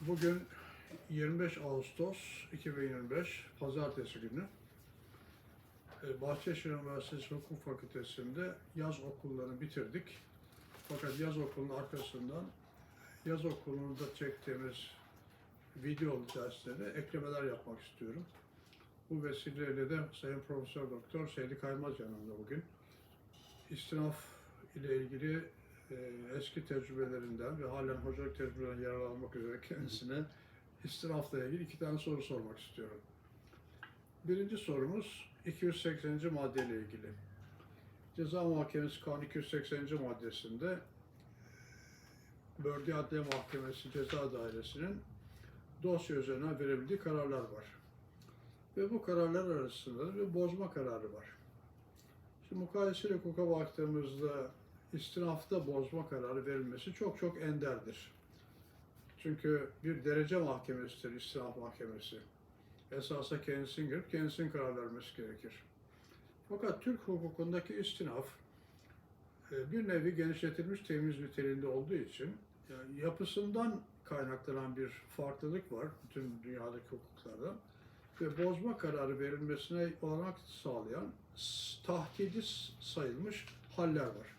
Bugün 25 Ağustos 2025 Pazartesi günü. Ee, Bahçeşehir Üniversitesi Hukuk Fakültesi'nde yaz okullarını bitirdik. Fakat yaz okulunun arkasından yaz okulunda çektiğimiz video derslere eklemeler yapmak istiyorum. Bu vesileyle de Sayın Profesör Doktor Seydi Kaymaz yanımda bugün. İstinaf ile ilgili e, eski tecrübelerinden ve halen hocalık tecrübelerinden yararlanmak üzere kendisine istinafla ilgili iki tane soru sormak istiyorum. Birinci sorumuz 280. maddeyle ilgili. Ceza Muhakemesi Kanunu 280. maddesinde Bölge Adliye Mahkemesi Ceza Dairesi'nin dosya üzerine verebildiği kararlar var. Ve bu kararlar arasında bir bozma kararı var. Şimdi mukayeseli hukuka baktığımızda istinafta bozma kararı verilmesi çok çok enderdir. Çünkü bir derece mahkemesidir istinaf mahkemesi. Esasa kendisinin girip kendisinin karar vermesi gerekir. Fakat Türk hukukundaki istinaf e, bir nevi genişletilmiş temiz niteliğinde olduğu için yani yapısından kaynaklanan bir farklılık var bütün dünyadaki hukuklarda ve bozma kararı verilmesine olanak sağlayan tahdidi sayılmış haller var.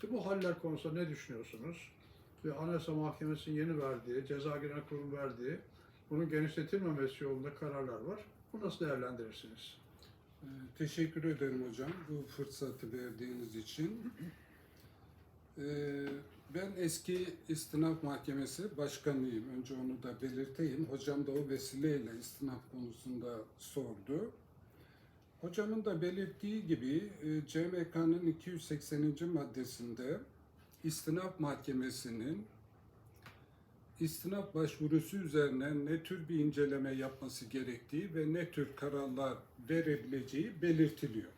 Şimdi bu haller konusunda ne düşünüyorsunuz? Ve Anayasa Mahkemesi'nin yeni verdiği, Ceza Genel Kurulu verdiği, bunun genişletilmemesi yolunda kararlar var. Bu nasıl değerlendirirsiniz? Ee, Teşekkür ederim hocam bu fırsatı verdiğiniz için. Ee, Ben eski istinaf mahkemesi başkanıyım. Önce onu da belirteyim. Hocam da o vesileyle istinaf konusunda sordu. Hocamın da belirttiği gibi e, CMK'nın 280. maddesinde istinaf mahkemesinin istinaf başvurusu üzerine ne tür bir inceleme yapması gerektiği ve ne tür kararlar verebileceği belirtiliyor.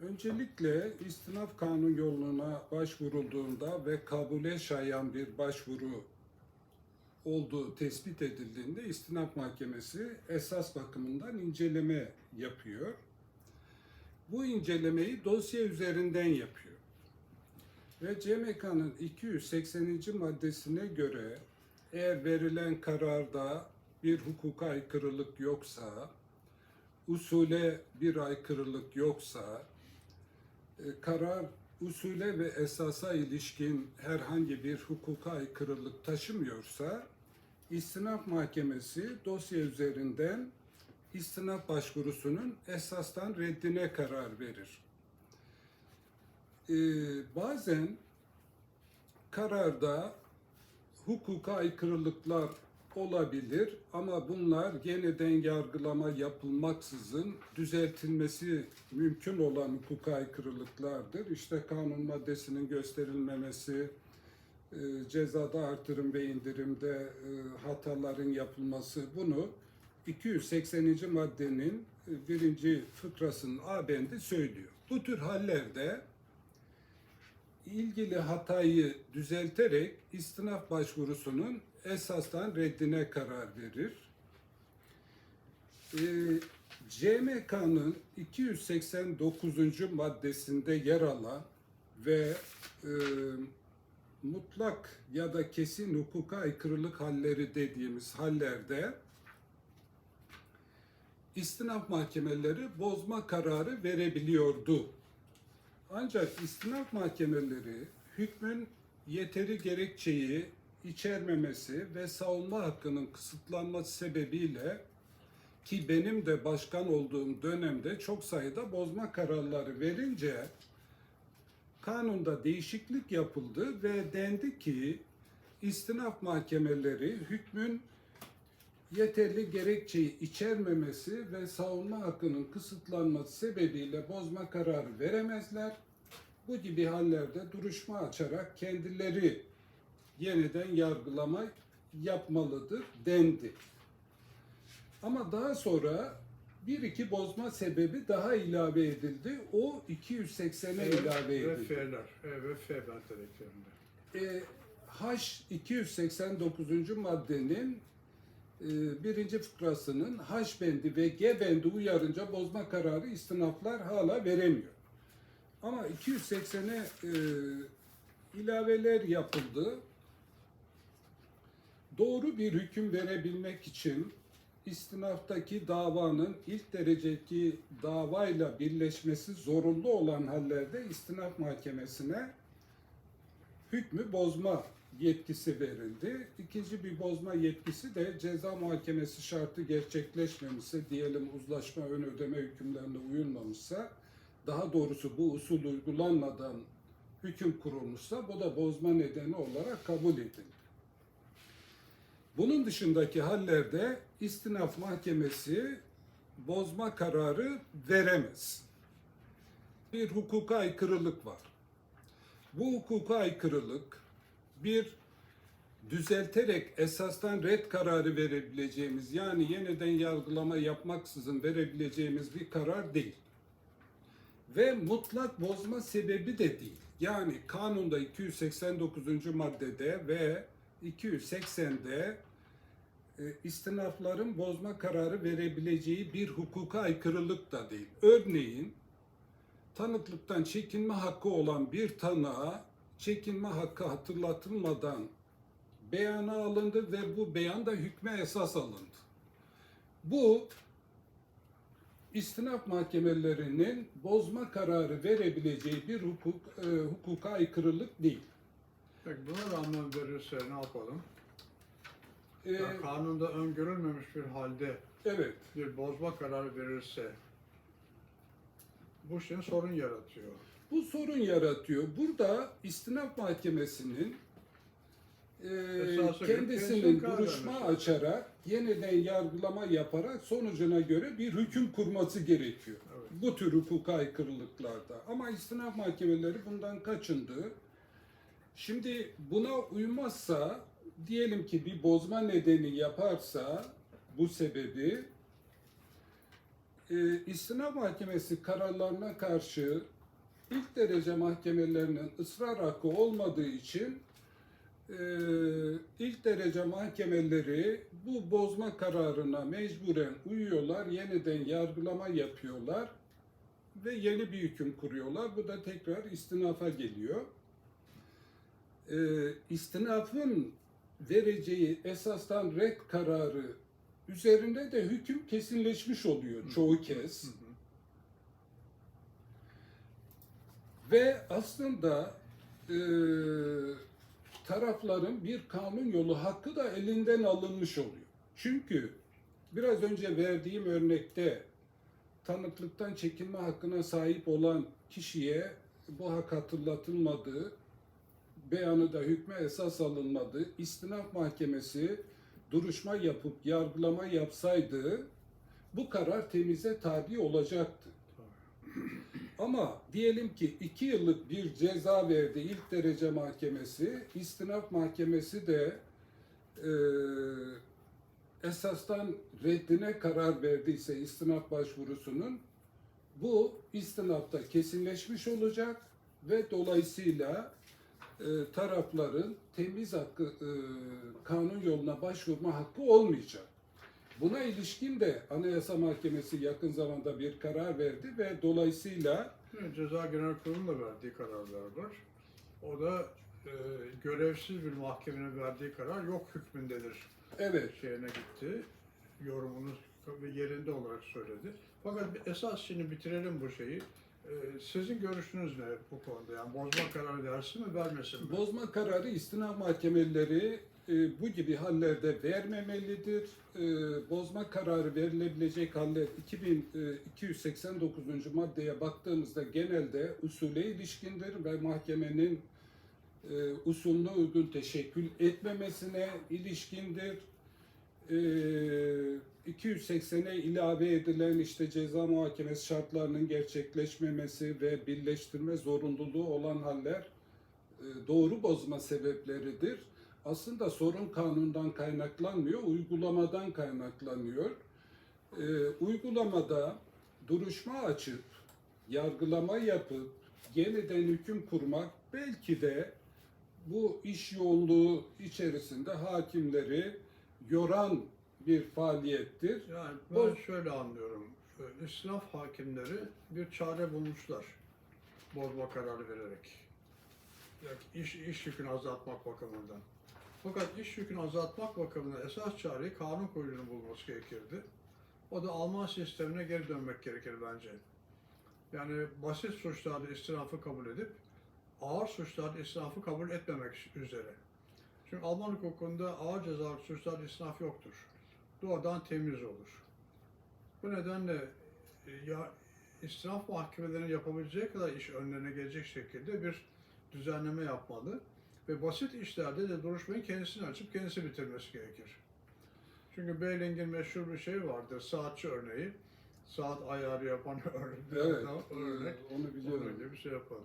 Öncelikle istinaf kanun yoluna başvurulduğunda ve kabule şayan bir başvuru olduğu tespit edildiğinde istinaf mahkemesi esas bakımından inceleme yapıyor. Bu incelemeyi dosya üzerinden yapıyor. Ve CMK'nın 280. maddesine göre eğer verilen kararda bir hukuka aykırılık yoksa, usule bir aykırılık yoksa, e, karar usule ve esasa ilişkin herhangi bir hukuka aykırılık taşımıyorsa, istinaf mahkemesi dosya üzerinden istinaf başvurusunun esastan reddine karar verir. Ee, bazen kararda hukuka aykırılıklar olabilir ama bunlar yeniden yargılama yapılmaksızın düzeltilmesi mümkün olan hukuka aykırılıklardır. İşte kanun maddesinin gösterilmemesi, e, cezada artırım ve indirimde e, hataların yapılması bunu 280. maddenin e, birinci fıkrasının A bendi söylüyor. Bu tür hallerde ilgili hatayı düzelterek istinaf başvurusunun esastan reddine karar verir. Ee, CMK'nın 289. maddesinde yer alan ve e, mutlak ya da kesin hukuka aykırılık halleri dediğimiz hallerde istinaf mahkemeleri bozma kararı verebiliyordu. Ancak istinaf mahkemeleri hükmün yeteri gerekçeyi içermemesi ve savunma hakkının kısıtlanması sebebiyle ki benim de başkan olduğum dönemde çok sayıda bozma kararları verince kanunda değişiklik yapıldı ve dendi ki istinaf mahkemeleri hükmün yeterli gerekçeyi içermemesi ve savunma hakkının kısıtlanması sebebiyle bozma kararı veremezler. Bu gibi hallerde duruşma açarak kendileri yeniden yargılama yapmalıdır dendi. Ama daha sonra bir iki bozma sebebi daha ilave edildi. O 280'e ilave Ve edildi. F'ler, E ve F bentereklerinde. E, H 289. maddenin birinci fıkrasının H bendi ve G bendi uyarınca bozma kararı istinaflar hala veremiyor. Ama 280'e e, ilaveler yapıldı. doğru bir hüküm verebilmek için istinaftaki davanın ilk dereceki davayla birleşmesi zorunlu olan hallerde istinaf mahkemesine hükmü bozma yetkisi verildi. İkinci bir bozma yetkisi de ceza muhakemesi şartı gerçekleşmemişse, diyelim uzlaşma ön ödeme hükümlerine uyulmamışsa, daha doğrusu bu usul uygulanmadan hüküm kurulmuşsa bu da bozma nedeni olarak kabul edildi. Bunun dışındaki hallerde istinaf mahkemesi bozma kararı veremez. Bir hukuka aykırılık var. Bu hukuka aykırılık bir düzelterek esastan red kararı verebileceğimiz yani yeniden yargılama yapmaksızın verebileceğimiz bir karar değil. Ve mutlak bozma sebebi de değil. Yani kanunda 289. maddede ve 280'de e, istinafların bozma kararı verebileceği bir hukuka aykırılık da değil. Örneğin tanıklıktan çekinme hakkı olan bir tanığa çekinme hakkı hatırlatılmadan beyana alındı ve bu beyan da hükme esas alındı. Bu istinaf mahkemelerinin bozma kararı verebileceği bir hukuk e, hukuka aykırılık değil. Peki buna rağmen verirse ne yapalım? E, Yani kanunda öngörülmemiş bir halde evet. bir bozma kararı verirse bu şimdi sorun yaratıyor. Bu sorun yaratıyor. Burada istinaf mahkemesinin e, kendisinin duruşma açarak yeniden yargılama yaparak sonucuna göre bir hüküm kurması gerekiyor. Evet. Bu tür hukuka aykırılıklarda. Ama istinaf mahkemeleri bundan kaçındı. Şimdi buna uymazsa diyelim ki bir bozma nedeni yaparsa bu sebebi e, istinaf mahkemesi kararlarına karşı ilk derece mahkemelerinin ısrar hakkı olmadığı için e, ilk derece mahkemeleri bu bozma kararına mecburen uyuyorlar, yeniden yargılama yapıyorlar ve yeni bir hüküm kuruyorlar. Bu da tekrar istinafa geliyor. E, istinafın vereceği esastan red kararı üzerinde de hüküm kesinleşmiş oluyor çoğu kez. Ve aslında e, tarafların bir kanun yolu hakkı da elinden alınmış oluyor. Çünkü biraz önce verdiğim örnekte tanıklıktan çekinme hakkına sahip olan kişiye bu hak hatırlatılmadığı, beyanı da hükme esas alınmadı. İstinaf mahkemesi duruşma yapıp yargılama yapsaydı bu karar temize tabi olacaktı. Ama diyelim ki iki yıllık bir ceza verdi ilk derece mahkemesi, istinaf mahkemesi de e, esastan reddine karar verdiyse istinaf başvurusunun bu istinafta kesinleşmiş olacak ve dolayısıyla e, tarafların temiz hakkı e, kanun yoluna başvurma hakkı olmayacak. Buna ilişkin de Anayasa Mahkemesi yakın zamanda bir karar verdi ve dolayısıyla Şimdi Ceza Genel Kurulu'nun da verdiği kararlar var. O da e, görevsiz bir mahkemenin verdiği karar yok hükmündedir evet şeyine gitti. Yorumunu yerinde olarak söyledi. Fakat esas şimdi bitirelim bu şeyi. E, sizin görüşünüz ne bu konuda? Yani bozma kararı versin mi vermesin mi? bozma kararı istinaf mahkemeleri e, bu gibi hallerde vermemelidir. E, bozma kararı verilebilecek haller 2289. maddeye baktığımızda genelde usule ilişkindir ve mahkemenin e, usulüne uygun teşekkül etmemesine ilişkindir. E, 280'e ilave edilen işte ceza muhakemesi şartlarının gerçekleşmemesi ve birleştirme zorunluluğu olan haller e, doğru bozma sebepleridir. Aslında sorun kanundan kaynaklanmıyor, uygulamadan kaynaklanıyor. E, uygulamada duruşma açıp, yargılama yapıp, yeniden hüküm kurmak belki de bu iş yoğunluğu içerisinde hakimleri yoran bir faaliyettir. Yani ben Boz- şöyle anlıyorum. İsnaf hakimleri bir çare bulmuşlar. Bozma kararı vererek. Yani iş, iş yükünü azaltmak bakımından. Fakat iş yükünü azaltmak bakımından esas çareyi kanun koyucunun bulması gerekirdi. O da Alman sistemine geri dönmek gerekir bence. Yani basit suçlarda istinafı kabul edip ağır suçlarda istinafı kabul etmemek üzere. Çünkü Alman hukukunda ağır cezalı suçlarda istinaf yoktur. Doğrudan temiz olur. Bu nedenle e, ya istinaf mahkemelerinin yapabileceği kadar iş önlerine gelecek şekilde bir düzenleme yapmalı ve basit işlerde de duruşmayı kendisini açıp kendisi bitirmesi gerekir. Çünkü Beyling'in meşhur bir şey vardır, saatçi örneği. Saat ayarı yapan örnek. Evet, örnek. onu biliyorum. Onun gibi bir şey yapalım.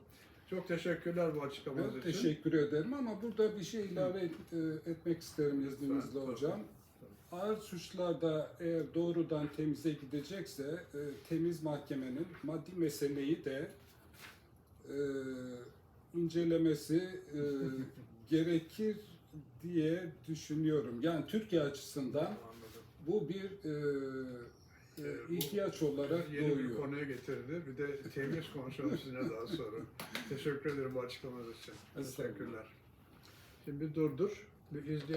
Çok teşekkürler bu açıklamanız için. teşekkür ederim ama burada bir şey ilave et- e, etmek isterim izninizle Tabii, hocam. Ağır suçlarda eğer doğrudan temize gidecekse e, temiz mahkemenin maddi meseleyi de incelemesi e, gerekir diye düşünüyorum. Yani Türkiye açısından bu bir e, e, bu ihtiyaç olarak Yeni bir doğuyor. konuya getirdi. Bir de temiz konuşalım sizinle daha sonra. Teşekkür ederim bu açıklamanız için. Teşekkürler. Şimdi bir durdur. Bir izleyelim.